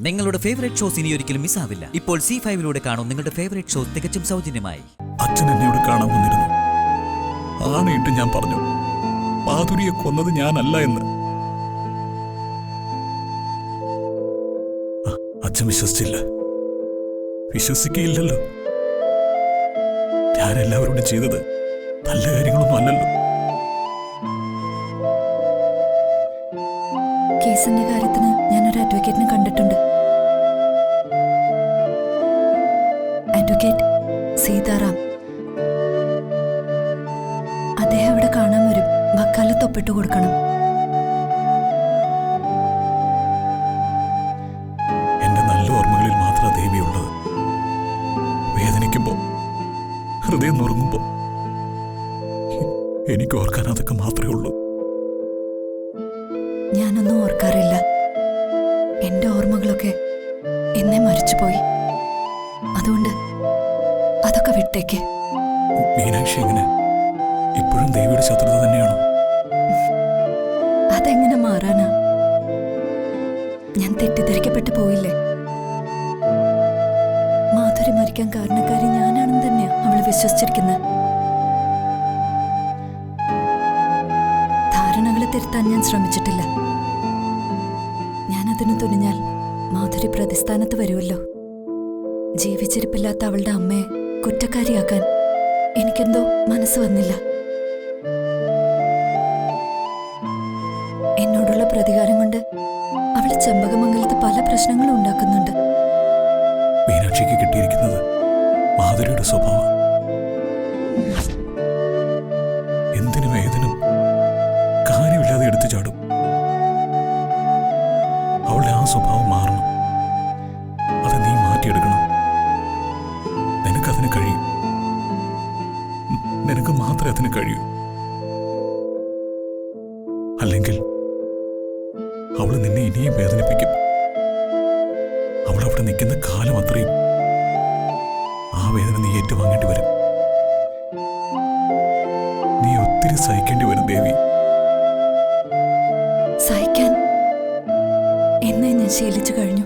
നിങ്ങളുടെ favourite shows ഇനി ഒരിക്കലും മിസ്സാവില്ല ഇപ്പോൾ സി ഫൈവിലൂടെ കാണും നിങ്ങളുടെ ഫേവറേറ്റ് ഷോസ് തികച്ചും സൗജന്യമായി. അച്ഛൻ എന്നോട് കാണാൻ വന്നിരുന്നു. ആണയിട്ട് ഞാൻ പറഞ്ഞു മാധുരിയെ കൊന്നത് ഞാനല്ല എന്ന്. അച്ഛൻ വിശ്വസിച്ചില്ല. വിശ്വസിക്കുകയില്ലല്ലോ ഞാൻ എല്ലാവരോടും ചെയ്തത്. നല്ല കാര്യങ്ങളൊന്നും അല്ലല്ലോ. കേസിന്റെ കാര്യത്തിന് ഞാനൊരു അഡ്വക്കേറ്റിനെ കണ്ടിട്ടുണ്ട്. അഡ്വക്കേറ്റ് സീതാറാം. അദ്ദേഹം ഇവിടെ കാണാൻ വരും. വക്കാലത്ത് കൊടുക്കണം. എന്റെ നല്ല ഓർമ്മകളിൽ മാത്രം ദേവിയുള്ളത് വേദനിക്കുമ്പോ ഹൃദയം നുറുങ്ങുമ്പോ എനിക്ക് ഓർക്കാൻ അതൊക്കെ മാത്രമേ ഉള്ളൂ. ഞാനൊന്നും ഓർക്കാറില്ല. എന്റെ ഓർമ്മകളൊക്കെ എന്നെ മരിച്ചുപോയി. അതുകൊണ്ട് അതൊക്കെ വിട്ടേക്ക്. മീനാക്ഷി എങ്ങനെ? ഇപ്പോഴും ദേവിയുടെ ശത്രുത തന്നെയാണോ? അതെങ്ങനെ മാറാനാ? ഞാൻ തെറ്റിദ്ധരിക്കപ്പെട്ടു പോയില്ലേ? മാധുരി മരിക്കാൻ കാരണക്കാരി ഞാനാണെന്ന് തന്നെയാ അവൾ വിശ്വസിച്ചിരിക്കുന്നത് തിരുത്താൻ ഞാൻ ശ്രമിച്ചിട്ടില്ല. ഞാനതിന് തുനിഞ്ഞാൽ മാധുരി പ്രതിസ്ഥാനത്ത് വരുമല്ലോ. ജീവിച്ചിരിപ്പില്ലാത്ത അവളുടെ അമ്മയെ കുറ്റക്കാരിയാക്കാൻ എനിക്കെന്തോ മനസ്സ് വന്നില്ല. എന്നോടുള്ള പ്രതികാരം കൊണ്ട് അവൾ ചെമ്പകമംഗലത്ത് പല പ്രശ്നങ്ങളും ഉണ്ടാക്കുന്നുണ്ട്. മീനാക്ഷിക്ക് കിട്ടിയിരിക്കുന്നത് മാധുരിയുടെ സ്വഭാവം. സ്വഭാവം മാറണം. അത് നീ മാറ്റിയെടുക്കണം. നിനക്കതിന് കഴിയും. നിനക്ക് മാത്രമേ അതിന് കഴിയൂ. അല്ലെങ്കിൽ അവൾ നിന്നെ ഇനിയും വേദനിപ്പിക്കും. അവൾ അവിടെ നിൽക്കുന്ന കാലം അത്രയും ആ വേദന നീ ഏറ്റുവാങ്ങേണ്ടി വരും. നീ ഒത്തിരി സഹിക്കേണ്ടി വരും ദേവി. ശീലിച്ചു കഴിഞ്ഞു.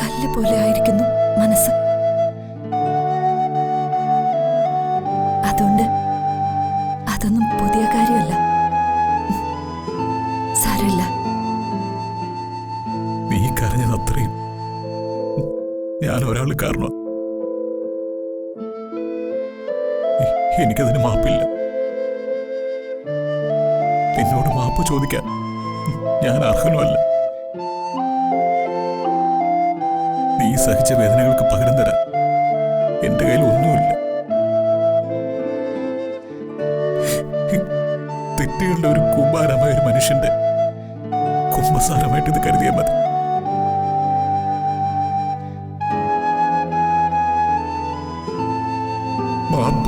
കല്ല് പോലെ ആയിരിക്കുന്നു മനസ്സ്. അതുകൊണ്ട് അതൊന്നും പുതിയ കാര്യമല്ല. സാരമില്ല. നീ കരഞ്ഞത് അത്രയും. ഞാൻ ഒരാൾ കാരണം. എനിക്കതിന് മാപ്പില്ല. എന്നോട് മാപ്പ് ചോദിക്കാൻ ഞാൻ അർഹനുമല്ല. നീ സഹിച്ച വേദനകൾക്ക് പകരം തരാൻ എന്റെ കയ്യിൽ ഒന്നുമില്ല. തെറ്റുകളുടെ ഒരു കുമ്പാരമായ ഒരു മനുഷ്യന്റെ കുംഭസാരമായിട്ട് ഇത് കരുതിയാൽ മതി. മാപ്പ്